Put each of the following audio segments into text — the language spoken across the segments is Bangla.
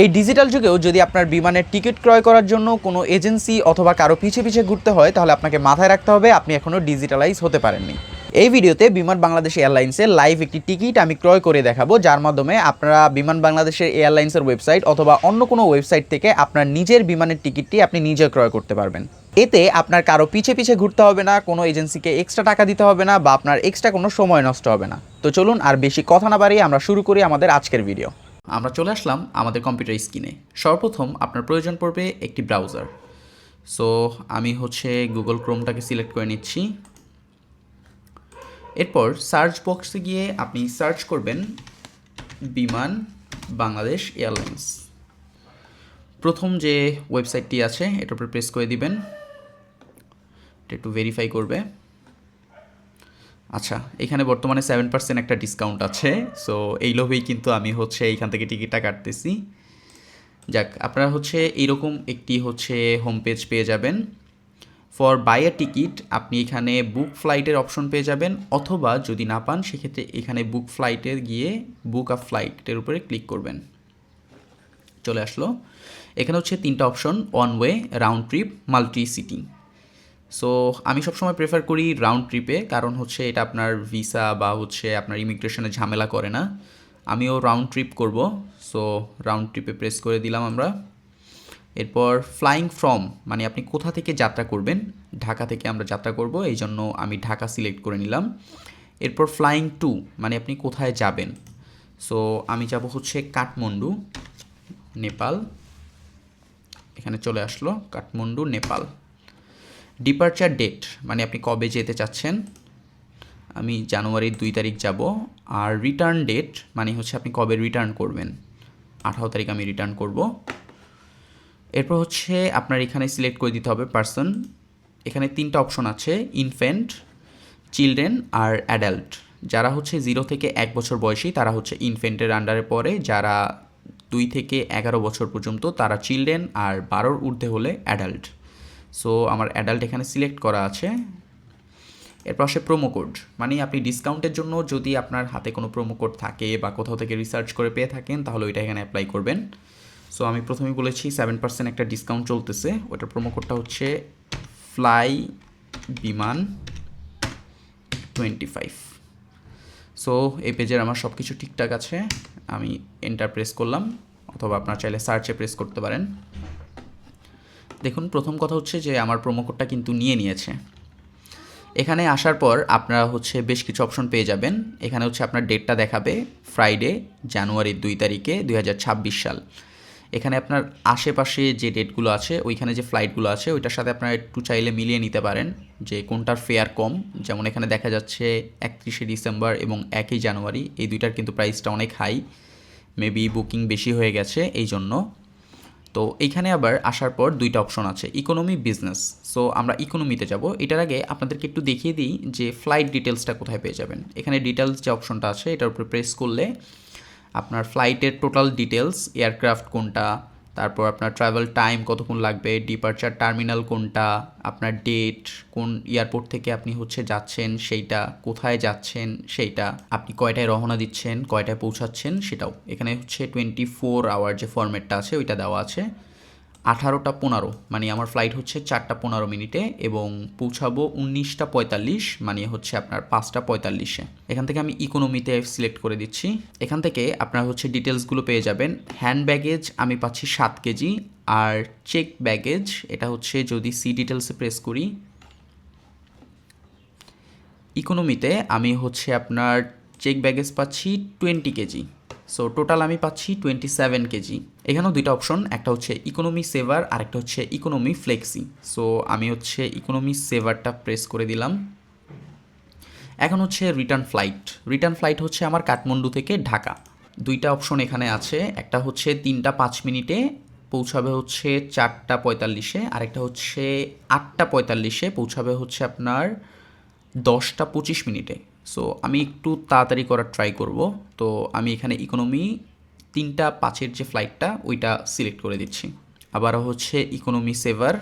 এই ডিজিটাল যুগেও যদি আপনার বিমানের টিকিট ক্রয় করার জন্য কোনো এজেন্সি অথবা কারও পিছে পিছে ঘুরতে হয়, তাহলে আপনাকে মাথায় রাখতে হবে আপনি এখনও ডিজিটালাইজ হতে পারেননি। এই ভিডিওতে বিমান বাংলাদেশ এয়ারলাইন্সের লাইভ একটি টিকিট আমি ক্রয় করে দেখাবো, যার মাধ্যমে আপনারা বিমান বাংলাদেশের এয়ারলাইন্সের ওয়েবসাইট অথবা অন্য কোনো ওয়েবসাইট থেকে আপনার নিজের বিমানের টিকিটটি আপনি নিজে ক্রয় করতে পারবেন। এতে আপনার কারও পিছে পিছে ঘুরতে হবে না, কোনো এজেন্সিকে এক্সট্রা টাকা দিতে হবে না বা আপনার এক্সট্রা কোনো সময় নষ্ট হবে না। তো চলুন আর বেশি কথা না বাড়িয়ে আমরা শুরু করি আমাদের আজকের ভিডিও আমরা চলে আসলাম আমাদের কম্পিউটার স্ক্রিনে। সর্বপ্রথম আপনার প্রয়োজন পড়বে একটি ব্রাউজার। সো, আমি হচ্ছে গুগল ক্রোমটাকে সিলেক্ট করে নিচ্ছি। এরপর সার্চ বক্সে গিয়ে আপনি সার্চ করবেন বিমান বাংলাদেশ এয়ারলাইন্স। প্রথম যে ওয়েবসাইটটি আছে, এটার উপর প্রেস করে দিবেন। এটা একটু ভেরিফাই করবে। আচ্ছা এখানে বর্তমানে সেভেন পার্সেন্ট একটা ডিসকাউন্ট আছে। সো এই লোভেই কিন্তু আমি হচ্ছে এইখান থেকে টিকিটটা কাটতেছি। যাক, আপনারা হচ্ছে এইরকম একটি হচ্ছে হোম পেজ পেয়ে যাবেন। ফর বাই আ টিকিট আপনি এখানে বুক ফ্লাইটের অপশন পেয়ে যাবেন। অথবা যদি না পান, সেক্ষেত্রে এখানে বুক ফ্লাইটে গিয়ে বুক আ ফ্লাইটের উপরে ক্লিক করবেন। চলে আসলো। এখানে হচ্ছে তিনটা option one way round trip multi city so আমি সবসময় প্রেফার করি রাউন্ড ট্রিপে কারণ হচ্ছে এটা আপনার ভিসা বা হচ্ছে আপনার ইমিগ্রেশনে ঝামেলা করে না। আমিও রাউন্ড ট্রিপ করব সো রাউন্ড ট্রিপে প্রেস করে দিলাম আমরা। এরপর ফ্লাইং ফ্রম মানে আপনি কোথা থেকে যাত্রা করবেন, ঢাকা থেকে আমরা যাত্রা করব এই জন্য আমি ঢাকা সিলেক্ট করে নিলাম। এরপর ফ্লাইং টু মানে আপনি কোথায় যাবেন? সো আমি যাব হচ্ছে কাঠমান্ডু, নেপাল। এখানে চলে আসলো, কাঠমান্ডু, নেপাল। ডিপারচার ডেট মানে আপনি কবে যেতে চাচ্ছেন? আমি জানুয়ারির দুই তারিখ যাব। আর রিটার্ন ডেট মানে হচ্ছে আপনি কবে রিটার্ন করবেন? আঠারো তারিখ আমি রিটার্ন করব। এরপর হচ্ছে আপনার এখানে সিলেক্ট করে দিতে হবে পার্সন এখানে তিনটা অপশন আছে ইনফেন্ট চিলড্রেন আর অ্যাডাল্ট যারা হচ্ছে জিরো থেকে এক বছর বয়সী, তারা হচ্ছে ইনফেন্টের আন্ডারে পড়ে। যারা দুই থেকে এগারো বছর পর্যন্ত, তারা চিলড্রেন আর বারোর ঊর্ধ্বে হলে অ্যাডাল্ট সো আমার অ্যাডাল্ট এখানে সিলেক্ট করা আছে। এরপর আসে প্রোমো কোড মানে আপনি ডিসকাউন্টের জন্য যদি আপনার হাতে কোনো প্রোমো কোড থাকে বা কোথাও থেকে রিসার্চ করে পেয়ে থাকেন, তাহলে ওইটা এখানে অ্যাপ্লাই করবেন। সো আমি প্রথমেই বলেছি সেভেন পার্সেন্ট একটা ডিসকাউন্ট চলতেছে। ওটার প্রোমো কোডটা হচ্ছে ফ্লাই বিমান টোয়েন্টি ফাইভ সো এই পেজের আমার সব কিছু ঠিকঠাক আছে। আমি এন্টার প্রেস করলাম, অথবা আপনার চাইলে সার্চে প্রেস করতে পারেন। দেখুন, প্রথম কথা হচ্ছে যে আমার প্রোমো কোডটা কিন্তু নিয়ে নিয়েছে। এখানে আসার পর আপনারা হচ্ছে বেশ কিছু অপশন পেয়ে যাবেন। এখানে হচ্ছে আপনার ডেটটা দেখাবে ফ্রাইডে জানুয়ারির দুই তারিখে দুই হাজার ছাব্বিশ সাল। এখানে আপনার আশেপাশে যে ডেটগুলো আছে, ওইখানে যে ফ্লাইটগুলো আছে, ওইটার সাথে আপনারা একটু চাইলে মিলিয়ে নিতে পারেন যে কোনটার ফেয়ার কম। যেমন এখানে দেখা যাচ্ছে একত্রিশে ডিসেম্বর এবং একই জানুয়ারি, এই দুইটার কিন্তু প্রাইসটা অনেক হাই মেবি বুকিং বেশি হয়ে গেছে এই জন্য তো এইখানে আবার আসার পর দুইটা অপশন আছে ইকোনমি বিজনেস সো আমরা ইকোনমিতে যাব। এটার আগে আপনাদেরকে একটু দেখিয়ে দিই যে ফ্লাইট ডিটেলসটা কোথায় পেয়ে যাবেন। এখানে ডিটেলস যে অপশনটা আছে, এটার উপরে প্রেস করলে আপনার ফ্লাইটের টোটাল ডিটেলস এয়ারক্রাফট কোনটা তারপর আপনার ট্রাভেল টাইম কতক্ষণ লাগবে ডিপারচার টার্মিনাল কোনটা, আপনার ডেট কোন এয়ারপোর্ট থেকে আপনি হচ্ছে যাচ্ছেন, সেইটা, কোথায় যাচ্ছেন, সেইটা আপনি কয়টায় রওনা দিচ্ছেন, কয়টায় পৌঁছাচ্ছেন, সেটাও। এখানে হচ্ছে টোয়েন্টি ফোর আওয়ার যে ফরম্যাটটা আছে, ওইটা দেওয়া আছে। আঠারোটা পনেরো মানে আমার ফ্লাইট হচ্ছে চারটা পনেরো মিনিটে এবং পৌঁছাবো উনিশটা পঁয়তাল্লিশ মানে হচ্ছে আপনার পাঁচটা পঁয়তাল্লিশে। এখান থেকে আমি ইকোনমিতে সিলেক্ট করে দিচ্ছি। এখান থেকে আপনার হচ্ছে ডিটেলসগুলো পেয়ে যাবেন। হ্যান্ড ব্যাগেজ আমি পাচ্ছি সাত কেজি আর চেক ব্যাগেজ এটা হচ্ছে যদি সি ডিটেলসে প্রেস করি। ইকোনমিতে আমি হচ্ছে আপনার চেক ব্যাগেজ পাচ্ছি টোয়েন্টি কেজি। সো টোটাল আমি পাচ্ছি টোয়েন্টি সেভেন কেজি। এখানেও দুইটা অপশন একটা হচ্ছে ইকোনমি সেভার আর একটা হচ্ছে ইকোনমি ফ্লেক্সি সো আমি হচ্ছে ইকোনমি সেভারটা প্রেস করে দিলাম। এখন হচ্ছে রিটার্ন ফ্লাইট রিটার্ন ফ্লাইট হচ্ছে আমার কাঠমান্ডু থেকে ঢাকা। দুইটা অপশন এখানে আছে, একটা হচ্ছে তিনটা পাঁচ মিনিটে পৌঁছাবে হচ্ছে চারটা পঁয়তাল্লিশে, আরেকটা হচ্ছে আটটা পঁয়তাল্লিশে পৌঁছাবে হচ্ছে আপনার দশটা পঁচিশ মিনিটে। সো আমি একটু তাড়াতাড়ি করার ট্রাই করব। তো আমি এখানে ইকোনমি তিনটা পাঁচের যে ফ্লাইটটা ওইটা সিলেক্ট করে দিচ্ছি। আবারও হচ্ছে ইকোনমি সেভার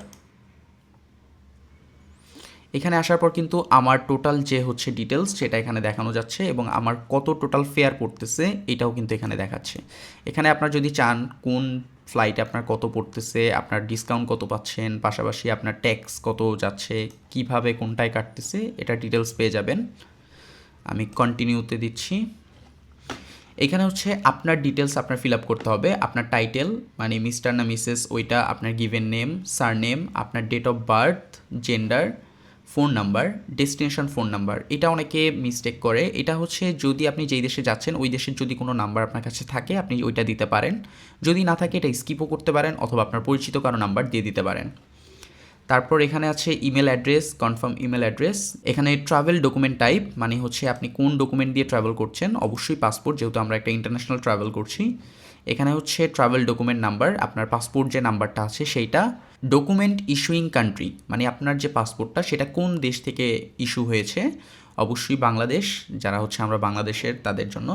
এখানে আসার পর কিন্তু আমার টোটাল যে হচ্ছে ডিটেলস সেটা এখানে দেখানো যাচ্ছে এবং আমার কত টোটাল ফেয়ার পড়তেছে, এটাও কিন্তু এখানে দেখাচ্ছে। এখানে আপনার যদি চান কোন ফ্লাইটে আপনার কত পড়তেছে, আপনার ডিসকাউন্ট কত পাচ্ছেন, পাশাপাশি আপনার ট্যাক্স কত যাচ্ছে, কীভাবে কোনটায় কাটতেছে, এটা ডিটেলস পেয়ে যাবেন। আমি কন্টিনিউতে দিচ্ছি। এখানে হচ্ছে আপনার ডিটেলস আপনার ফিল আপ করতে হবে। আপনার টাইটেল মানে মিস্টার না মিসেস ওইটা আপনার গিভেন নেম সার নেম আপনার date of birth gender phone number destination phone number এটা অনেকে মিস্টেক করে। এটা হচ্ছে যদি আপনি যেই দেশে যাচ্ছেন, ওই দেশের যদি কোনো নাম্বার আপনার কাছে থাকে, আপনি ওইটা দিতে পারেন। যদি না থাকে, এটা স্কিপও করতে পারেন অথবা আপনার পরিচিত কারও নাম্বার দিয়ে দিতে পারেন। তারপর এখানে আছে email address confirm email address এখানে ট্রাভেল ডকুমেন্ট টাইপ মানে হচ্ছে আপনি কোন ডকুমেন্ট দিয়ে ট্রাভেল করছেন। অবশ্যই পাসপোর্ট যেহেতু আমরা একটা ইন্টারন্যাশনাল ট্রাভেল করছি। এখানে হচ্ছে ট্রাভেল ডকুমেন্ট নাম্বার আপনার পাসপোর্ট যে নাম্বারটা আছে সেইটা। ডকুমেন্ট ইস্যুইং কান্ট্রি মানে আপনার যে পাসপোর্টটা সেটা কোন দেশ থেকে ইস্যু হয়েছে। অবশ্যই বাংলাদেশ, যারা হচ্ছে আমরা বাংলাদেশের তাদের জন্য।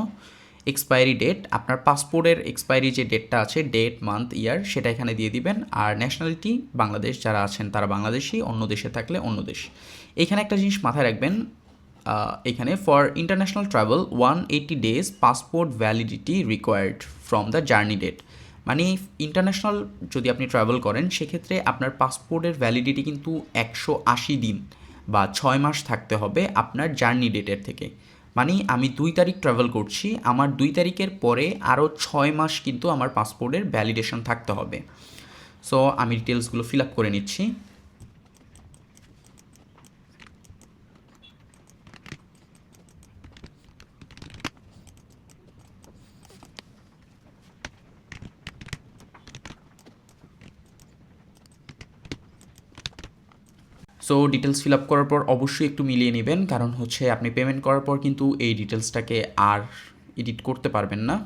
এক্সপায়ারি ডেট আপনার পাসপোর্টের এক্সপায়ারি যে ডেটটা আছে ডেট মান্থ ইয়ার সেটা এখানে দিয়ে দিবেন। আর ন্যাশনালিটি বাংলাদেশ, যারা আছেন তারা বাংলাদেশি, অন্য দেশে থাকলে অন্য দেশ। এখানে একটা জিনিস মাথায় রাখবেন এখানে for international travel one eighty days passport validity required from the journey date মানে ইন্টারন্যাশনাল যদি আপনি ট্রাভেল করেন, সেক্ষেত্রে আপনার পাসপোর্টের ভ্যালিডিটি কিন্তু একশো আশি দিন বা ছয় মাস থাকতে হবে আপনার জার্নি ডেটের থেকে। মানে আমি দুই তারিখ ট্রাভেল করছি, আমার দুই তারিখের পরে আরও ছয় মাস কিন্তু আমার পাসপোর্টের ভ্যালিডেশন থাকতে হবে। সো আমি ডিটেলসগুলো ফিল আপ করে নিচ্ছি। সো ডিটেলস ফিল আপ করার পর অবশ্যই একটু মিলিয়ে নেবেন। কারণ হচ্ছে আপনি পেমেন্ট করার পর কিন্তু এই ডিটেলসটাকে আর এডিট করতে পারবেন না।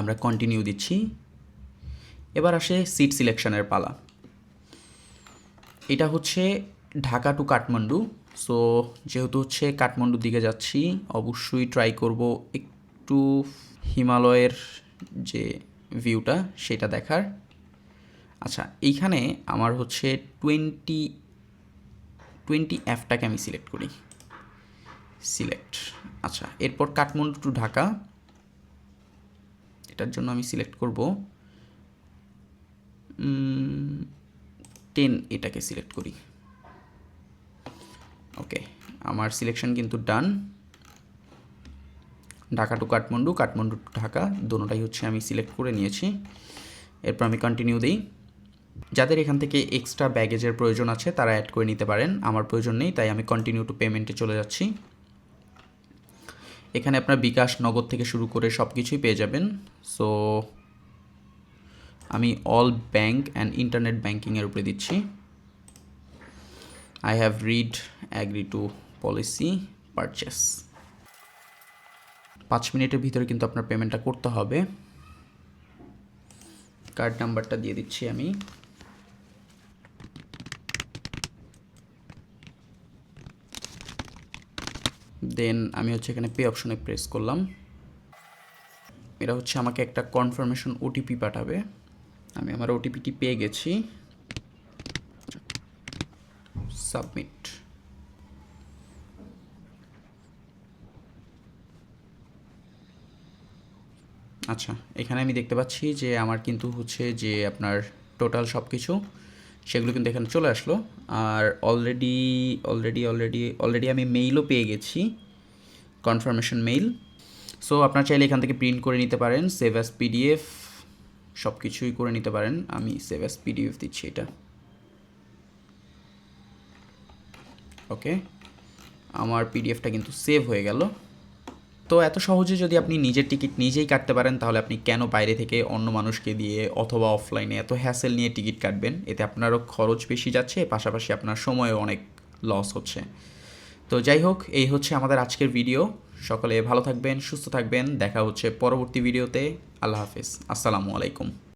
আমরা কন্টিনিউ দিচ্ছি। এবার আসে সিট সিলেকশনের পালা। এটা হচ্ছে ঢাকা টু কাঠমান্ডু সো যেহেতু হচ্ছে কাঠমান্ডুর দিকে যাচ্ছি, অবশ্যই ট্রাই করব একটু হিমালয়ের যে ভিউটা সেটা দেখার। আচ্ছা এইখানে আমার হচ্ছে টোয়েন্টি টোয়েন্টি অ্যাপটাকে আমি সিলেক্ট করি। সিলেক্ট আচ্ছা এরপর কাঠমান্ডু টু ঢাকা। এটার জন্য আমি সিলেক্ট করব টেন এটাকে সিলেক্ট করি। ওকে, আমার সিলেকশন কিন্তু done. Dhaka to Kathmandu Kathmandu to Dhaka দোনোটাই হচ্ছে আমি সিলেক্ট করে নিয়েছি। এরপর আমি কন্টিনিউ দিই। যাদের এখান থেকে এক্সট্রা ব্যাগেজের প্রয়োজন আছে, তারা অ্যাড করে নিতে পারেন। আমার প্রয়োজন নেই, তাই আমি কন্টিনিউ টু পেমেন্টে চলে যাচ্ছি। এখানে আপনার বিকাশ নগদ থেকে শুরু করে সব কিছুই পেয়ে যাবেন। সো আমি অল ব্যাংক অ্যান্ড ইন্টারনেট ব্যাংকিংয়ের উপরে দিচ্ছি। I have read agree to policy purchase পাঁচ মিনিটের ভিতরে কিন্তু আপনার পেমেন্টটা করতে হবে। কার্ড নাম্বারটা দিয়ে দিচ্ছি আমি। দেন আমি হচ্ছে এখানে পে অপশনে প্রেস করলাম। এটা হচ্ছে আমাকে একটা কনফার্মেশন ওটিপি পাঠাবে। আমি আমার ওটিপিটি পেয়ে গেছি। সাবমিট আচ্ছা এখানে আমি দেখতে পাচ্ছি যে আমার কিন্তু হচ্ছে যে আপনার টোটাল সব কিছু সেগুলো কিন্তু এখানে চলে আসলো। আর অলরেডি অলরেডি অলরেডি অলরেডি আমি মেইলও পেয়ে গেছি। কনফার্মেশন মেইল সো আপনার চাইলে এখান থেকে প্রিন্ট করে নিতে পারেন সেভ অ্যাস পিডিএফ সব কিছুই করে নিতে পারেন। আমি সেভ অ্যাস পিডিএফ দিচ্ছি এটা। ওকে। আমার পিডিএফটা কিন্তু সেভ হয়ে গেল। তো, এত সহজে যদি আপনি নিজের টিকিট নিজেই কাটতে পারেন, তাহলে আপনি কেন বাইরে থেকে অন্য মানুষকে দিয়ে অথবা অফলাইনে এত হ্যাসেল নিয়ে টিকিট কাটবেন? এতে আপনারও খরচ বেশি যাচ্ছে, পাশাপাশি আপনার সময়ও অনেক লস হচ্ছে। তো যাই হোক, এই হচ্ছে আমাদের আজকের ভিডিও সকলে ভালো থাকবেন, সুস্থ থাকবেন। দেখা হচ্ছে পরবর্তী ভিডিওতে আল্লাহ হাফিজ। আসসালামু আলাইকুম।